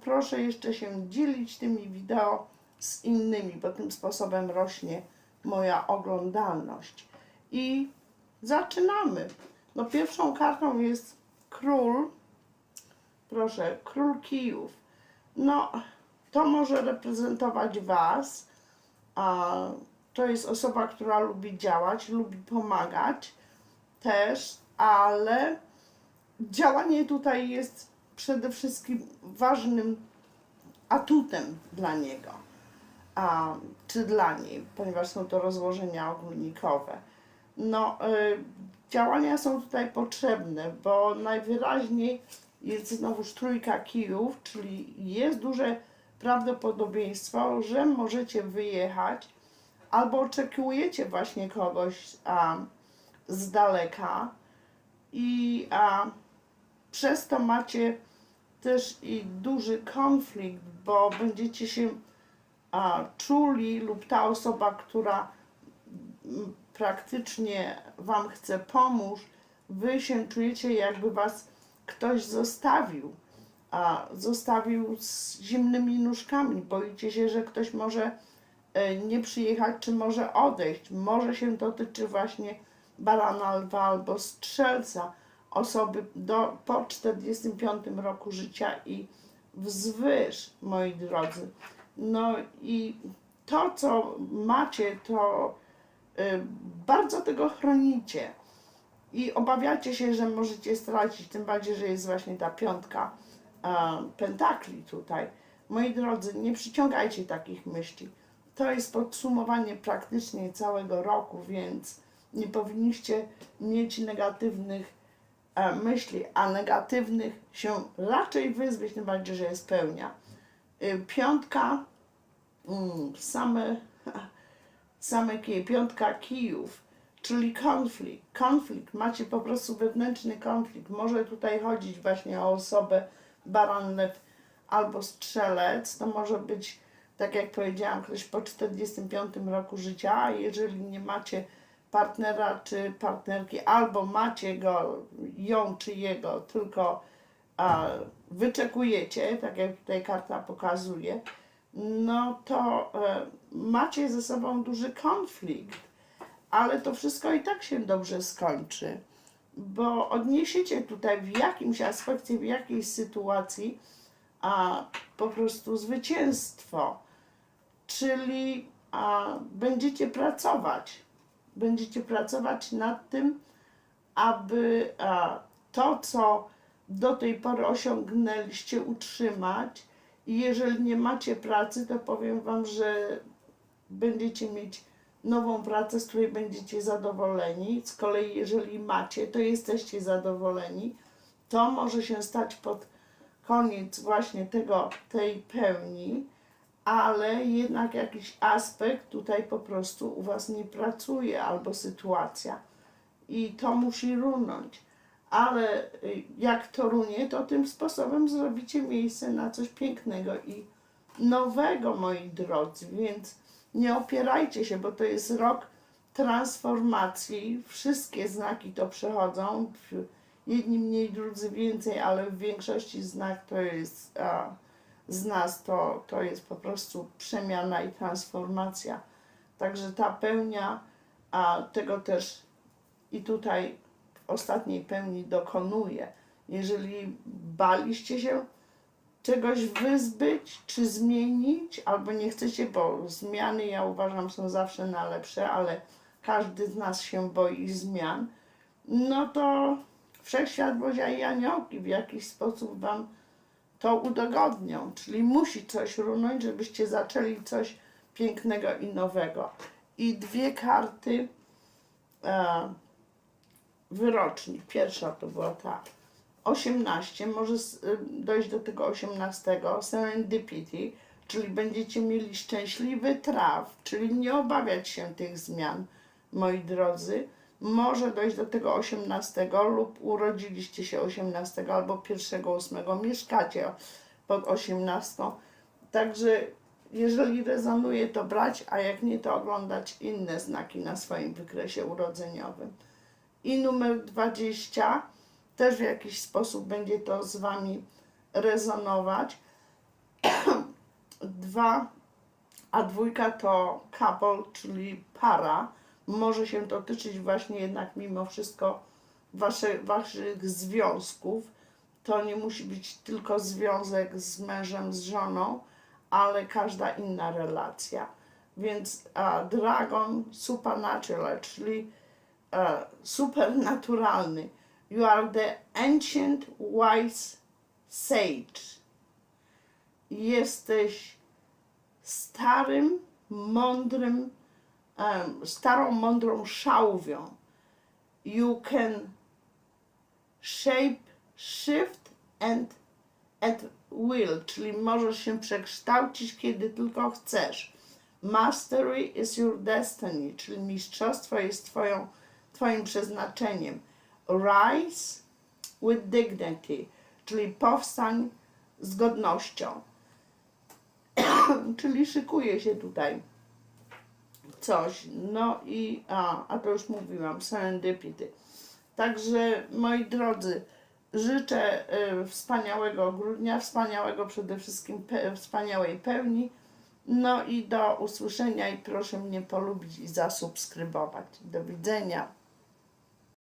Proszę jeszcze się dzielić tymi wideo z innymi, bo tym sposobem rośnie moja oglądalność. I zaczynamy. No pierwszą kartą jest król. Proszę, król kijów. No, to może reprezentować Was. A to jest osoba, która lubi działać, lubi pomagać też, ale działanie tutaj jest przede wszystkim ważnym atutem dla niego, a, czy dla niej, ponieważ są to rozłożenia ogólnikowe. No, y, działania są tutaj potrzebne, bo najwyraźniej jest znowuż trójka kijów, czyli jest duże prawdopodobieństwo, że możecie wyjechać albo oczekujecie właśnie kogoś a, z daleka i a, przez to macie też i duży konflikt, bo będziecie się a, czuli lub ta osoba, która mm, praktycznie Wam chce pomóc, Wy się czujecie jakby Was ktoś zostawił, a zostawił z zimnymi nóżkami. Boicie się, że ktoś może e, nie przyjechać, czy może odejść. Może się dotyczy właśnie barana lwa albo strzelca, osoby do, po 45 roku życia i wzwyż, moi drodzy. No i to, co macie, to y, bardzo tego chronicie i obawiacie się, że możecie stracić, tym bardziej, że jest właśnie ta piątka e, pentakli tutaj. Moi drodzy, nie przyciągajcie takich myśli. To jest podsumowanie praktycznie całego roku, więc nie powinniście mieć negatywnych myśli, a negatywnych się raczej wyzbyć, tym bardziej, że jest pełnia. Y, Piątka, mm, same, same kije, piątka kijów, czyli konflikt. Konflikt, macie po prostu wewnętrzny konflikt. Może tutaj chodzić właśnie o osobę baran, lew albo strzelec. To może być, tak jak powiedziałam, ktoś po 45 roku życia, a jeżeli nie macie partnera czy partnerki, albo macie go, ją czy jego, tylko a, wyczekujecie, tak jak tutaj karta pokazuje, no to e, macie ze sobą duży konflikt, ale to wszystko i tak się dobrze skończy, bo odniesiecie tutaj w jakimś aspekcie, w jakiejś sytuacji a, po prostu zwycięstwo, czyli a, będziecie pracować, będziecie pracować nad tym, aby a, to, co do tej pory osiągnęliście, utrzymać. I jeżeli nie macie pracy, to powiem Wam, że będziecie mieć nową pracę, z której będziecie zadowoleni. Z kolei, jeżeli macie, to jesteście zadowoleni. To może się stać pod koniec właśnie tego, tej pełni, ale jednak jakiś aspekt tutaj po prostu u Was nie pracuje albo sytuacja. I to musi runąć ale y, jak to runie, to tym sposobem zrobicie miejsce na coś pięknego i nowego, moi drodzy, więc nie opierajcie się, bo to jest rok transformacji. Wszystkie znaki to przechodzą. Jedni mniej, drudzy więcej, ale w większości znak to jest a, z nas to, to jest po prostu przemiana i transformacja. Także ta pełnia a, tego też i tutaj ostatniej pełni dokonuje. Jeżeli baliście się czegoś wyzbyć, czy zmienić, albo nie chcecie, bo zmiany ja uważam są zawsze na lepsze, ale każdy z nas się boi zmian, no to wszechświat Bozia i aniołki w jakiś sposób wam to udogodnią, czyli musi coś runąć, żebyście zaczęli coś pięknego i nowego. I dwie karty e, wyroczni. Pierwsza to była ta 18, może y, dojść do tego 18, serendipity, czyli będziecie mieli szczęśliwy traf, czyli nie obawiać się tych zmian, moi drodzy. Może dojść do tego 18 lub urodziliście się 18 albo 1 8, mieszkacie pod 18. Także jeżeli rezonuje, to brać, a jak nie, to oglądać inne znaki na swoim wykresie urodzeniowym i numer 20 też w jakiś sposób będzie to z Wami rezonować. Dwa, a dwójka to couple, czyli para. Może się dotyczyć właśnie jednak mimo wszystko wasze, waszych związków. To nie musi być tylko związek z mężem, z żoną, ale każda inna relacja. Więc a, dragon supernatural, czyli e, supernaturalny. You are the ancient wise sage. Jesteś starym, mądrym, em, starą, mądrą szałwią. You can shape, shift and at will, czyli możesz się przekształcić, kiedy tylko chcesz. Mastery is your destiny, czyli mistrzostwo jest twoją, twoim przeznaczeniem. Rise with dignity, czyli powstań z godnością. czyli szykuje się tutaj coś. No i, a, a to już mówiłam, serendipity. Także moi drodzy, życzę y, wspaniałego grudnia, wspaniałego przede wszystkim pe, wspaniałej pełni. No i do usłyszenia i proszę mnie polubić i zasubskrybować. Do widzenia.